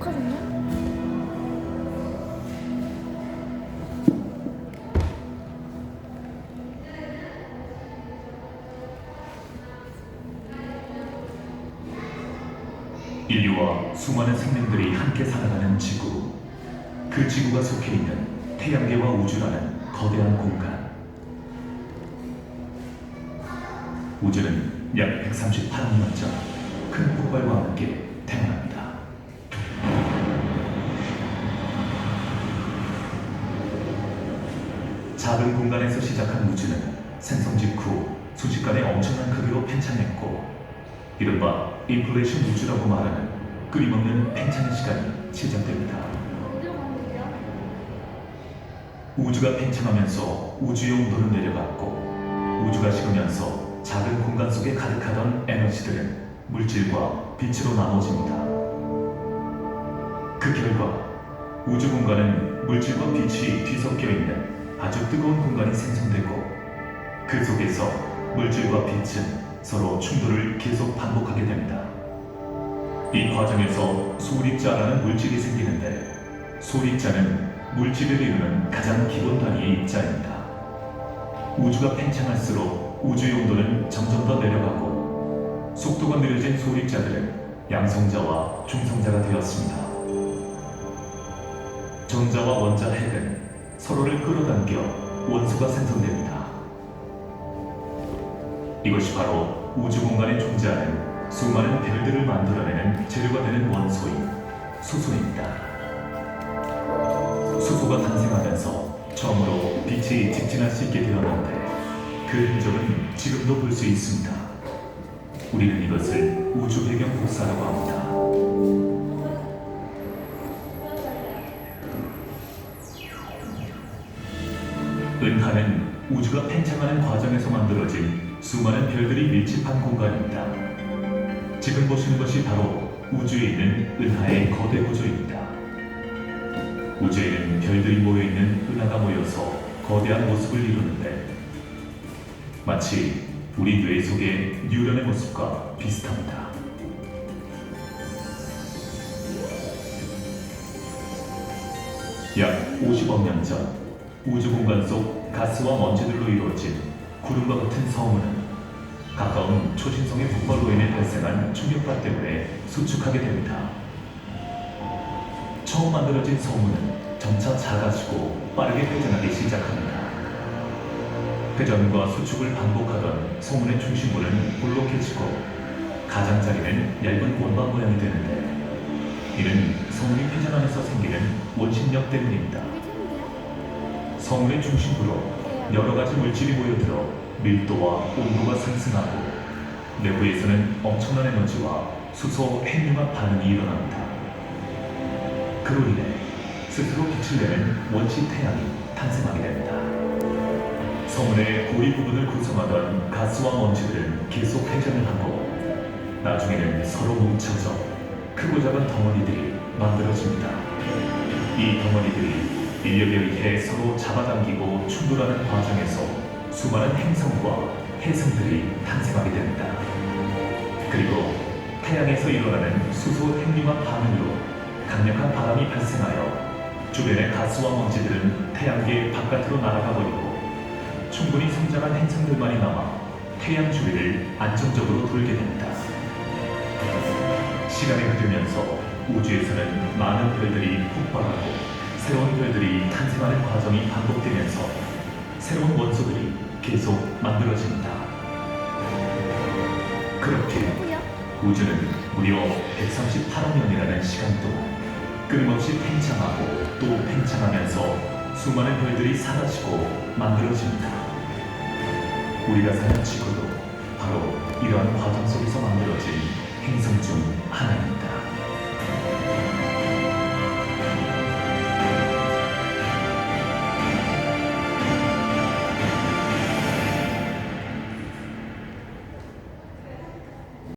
욕하셨나? 인류와 수많은 생명들이 함께 살아가는 지구. 그 지구가 속해 있는 태양계와 우주라는 거대한 공간. 우주는 약 138억 년전 큰 폭발과 작은 공간에서 시작한 우주는 생성 직후 순식간에 엄청난 크기로 팽창했고 이른바 인플레이션 우주라고 말하는 끊임없는 팽창의 시간이 시작됩니다. 우주가 팽창하면서 우주의 온도는 내려갔고 우주가 식으면서 작은 공간 속에 가득하던 에너지들은 물질과 빛으로 나눠집니다. 그 결과 우주 공간은 물질과 빛이 뒤섞여 있는 아주 뜨거운 공간이 생성되고 그 속에서 물질과 빛은 서로 충돌을 계속 반복하게 됩니다. 이 과정에서 소립자라는 물질이 생기는데 소립자는 물질을 이루는 가장 기본 단위의 입자입니다. 우주가 팽창할수록 우주의 온도는 점점 더 내려가고 속도가 느려진 소립자들은 양성자와 중성자가 되었습니다. 전자와 원자 핵은 서로를 끌어당겨 원소가 생성됩니다. 이것이 바로 우주 공간에 존재하는 수많은 별들을 만들어내는 재료가 되는 원소인 수소입니다. 수소가 탄생하면서 처음으로 빛이 직진할 수 있게 되었는데 그 흔적은 지금도 볼 수 있습니다. 우리는 이것을 우주 배경 복사라고 합니다. 은하는 우주가 팽창하는 과정에서 만들어진 수많은 별들이 밀집한 공간입니다. 지금 보시는 것이 바로 우주에 있는 은하의 거대 구조입니다. 우주에는 별들이 모여있는 은하가 모여서 거대한 모습을 이루는데 마치 우리 뇌 속의 뉴런의 모습과 비슷합니다. 약 50억 년 전 우주 공간 속 가스와 먼지들로 이루어진 구름과 같은 성운은 가까운 초신성의 폭발로 인해 발생한 충격파 때문에 수축하게 됩니다. 처음 만들어진 성운은 점차 작아지고 빠르게 회전하기 시작합니다. 회전과 수축을 반복하던 성운의 중심부는 볼록해지고 가장자리는 얇은 원반 모양이 되는데 이는 성운이 회전하면서 생기는 원심력 때문입니다. 성운의 중심부로 여러 가지 물질이 모여들어 밀도와 온도가 상승하고 내부에서는 엄청난 에너지와 수소 핵융합 반응이 일어납니다. 그로 인해 스스로 빛을 내는 원시 태양이 탄생하게 됩니다. 성운의 고리 부분을 구성하던 가스와 먼지들은 계속 회전을 하고 나중에는 서로 뭉쳐져 크고 작은 덩어리들이 만들어집니다. 이 덩어리들이 인력에 의해 서로 잡아당기고 충돌하는 과정에서 수많은 행성과 해성들이 탄생하게 됩니다. 그리고 태양에서 일어나는 수소 핵융합 반응으로 강력한 바람이 발생하여 주변의 가스와 먼지들은 태양계 바깥으로 날아가 버리고 충분히 성장한 행성들만이 남아 태양 주위를 안정적으로 돌게 됩니다. 시간이 흐르면서 우주에서는 많은 별들이 폭발하고 새로운 별들이 탄생하는 과정이 반복되면서 새로운 원소들이 계속 만들어집니다. 그렇게 우주는 무려 138억 년이라는 시간 동안 끊임없이 팽창하고 또 팽창하면서 수많은 별들이 사라지고 만들어집니다. 우리가 사는 지구도 바로 이러한 과정 속에서 만들어진 행성 중 하나입니다.